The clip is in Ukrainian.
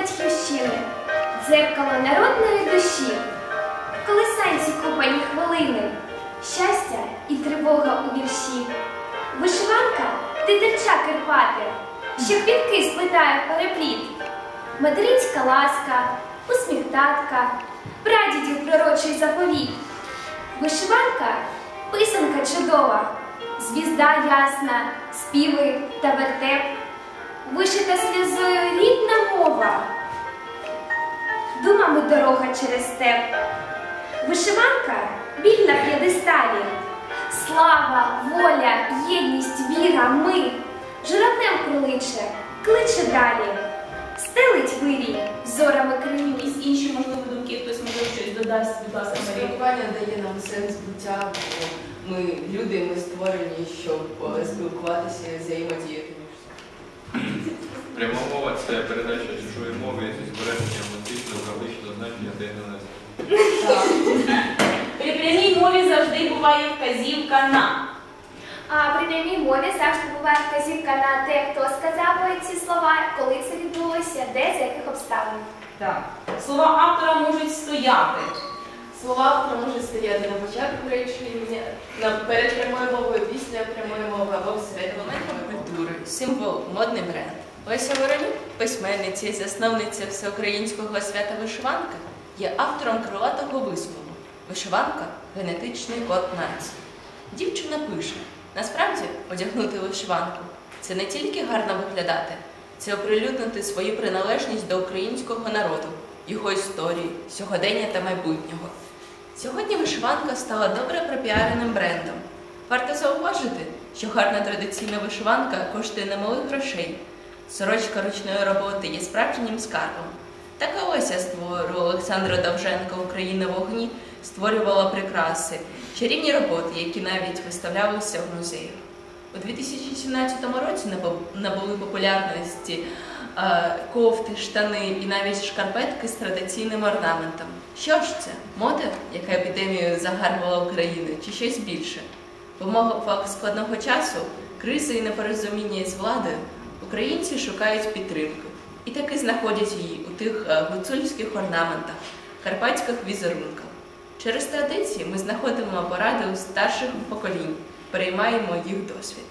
батьківщини, дзеркало народної душі, колесанці купані хвилини, щастя і тривога у вірші. Вишиванка дитинча Карпати, що квітки сплетає перепліт. Материнська ласка, усміх татка, прадідів пророчий заповіт. Вишиванка писанка чудова, звізда ясна, співи та вертеп, вишита сльозою рідна мова, думами дорога через степ. Вишиванка біль на п'єдесталі, слава, воля, єдність, віра, ми, журавнем кроличе, кличе далі, стелить вирій зорами криві. Якісь інші можливі думки, хтось може щось додасть, будь ласка, Марія. Спілкування дає нам сенс буття, бо ми люди, ми створені, щоб е, спілкуватися, взаємодіяти. Пряма мова це передача чужої мови зі збереженням емоційного графічного значення та інтернету. При прямій мові завжди буває вказівка на. А при прямій мові завжди буває вказівка на те, хто сказав ці слова, коли це відбулося, де, за яких обставин. Так. Слова автора можуть стояти. Слова автора можуть стояти на початку речення, на перед прямою мовою, після прямої мови або всередині. Культури, символ, модний бренд. Леся Воронюк, письменниця і засновниця всеукраїнського свята вишиванка, є автором крилатого вислову Вишиванка генетичний код нації. Дівчина пише: насправді одягнути вишиванку це не тільки гарно виглядати, це оприлюднити свою приналежність до українського народу, його історії, сьогодення та майбутнього. Сьогодні вишиванка стала добре пропіареним брендом. Варто зауважити, що гарна традиційна вишиванка коштує немалих грошей. Сорочка ручної роботи є справжнім скарбом. Така Леся з твору Олександра Довженка Україна в огні створювала прикраси, чарівні роботи, які навіть виставлялися в музеях. У 2017 році набули популярності е, кофти, штани і навіть шкарпетки з традиційним орнаментом. Що ж це? Мода, яка епідемією загарбувала Україну, чи щось більше? В умовах складного часу, кризи і непорозуміння із владою, українці шукають підтримки і таки знаходять її у тих е, гуцульських орнаментах, карпатських візерунках. Через традиції ми знаходимо поради у старших поколінь, переймаємо їх досвід.